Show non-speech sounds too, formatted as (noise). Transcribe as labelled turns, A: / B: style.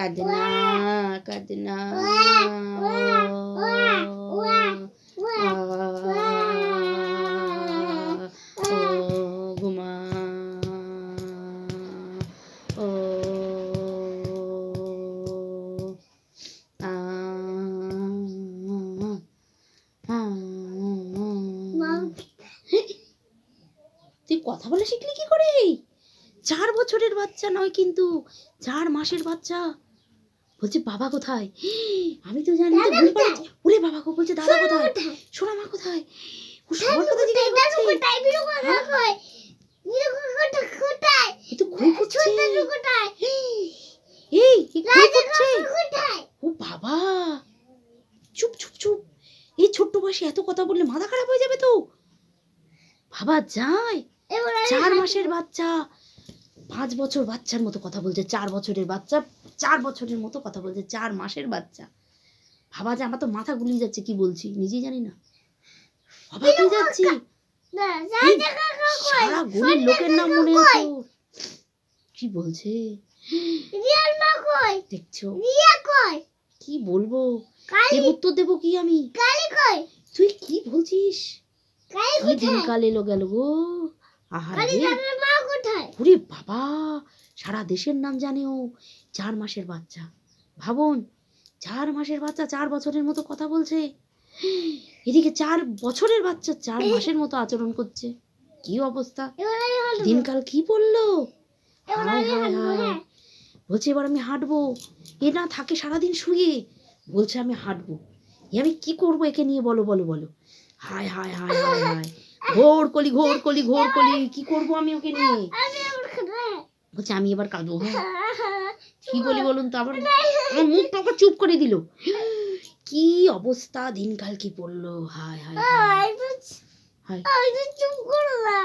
A: কাঁদে না কাঁদে না তুই কথা বলা শিখলি কি করে? চার বছরের বাচ্চা নয় কিন্তু, চার মাসের বাচ্চা। বলছে বাবা কোথায়? (gasps) আমি তো জানি তো ভুল করেছি ওরে বাবা গো বলছে দাদা কোথায়? সোনা মা কোথায়? ও সবার কথা জিজ্ঞাসা করছে। এ তো ঘুম করছে। (gasps) এই কি করছে। ও বাবা। চুপ চুপ চুপ। এই ছোট্ট বয়সে এত কথা বললে মাথা খারাপ হয়ে যাবে তো। বাবা যায়। চার মাসের বাচ্চা। পাঁচ বছর বাচ্চার মতো কথা বলছে চার বছরের বাচ্চা চার বছরের মতো কথা বলছে চার মাসের বাচ্চা। ভাবা যে আমার তো মাথা গুলিয়ে যাচ্ছে কি বলছি? নিজেই জানি না। অবাক হয়ে যাচ্ছি? সারা গলির লোকের নাম মনে আছে কি বলছে? দেখছ? কি বলব? এর উত্তর দেবো কি আমি? তুই কি বলছিস? কি দিনকাল এলো গেল গো? আহারে। বাবা সারা দেশের নাম জানে ও চার মাসের বাচ্চা। ভাবুন চার মাসের বাচ্চা চার বছরের মতো কথা বলছে। এদিকে চার বছরের বাচ্চা চার মাসের মতো আচরণ করছে। কি অবস্থা? দিনকাল কি বলল? হায় হায়। হায়। বলছে এবার আমি হাঁটবো। এ না থাকে সারাদিন শুয়ে। বলছে আমি হাঁটবো। এ আমি কি করব একে নিয়ে? বলো বলো বলো। হায় হায় হায় হায় হায়। ঘোর কলি ঘোর কলি ঘোর কলি কি করব আমি ওকে নিয়ে? বলছে আমি এবার কাঁদবো হ্যাঁ? কি বলি বলুন তো আবার আমার মুখটা আবার চুপ করে দিল। কি অবস্থা দিনকাল কি পড়ল? হায় হায় হায়।
B: চুপ করো না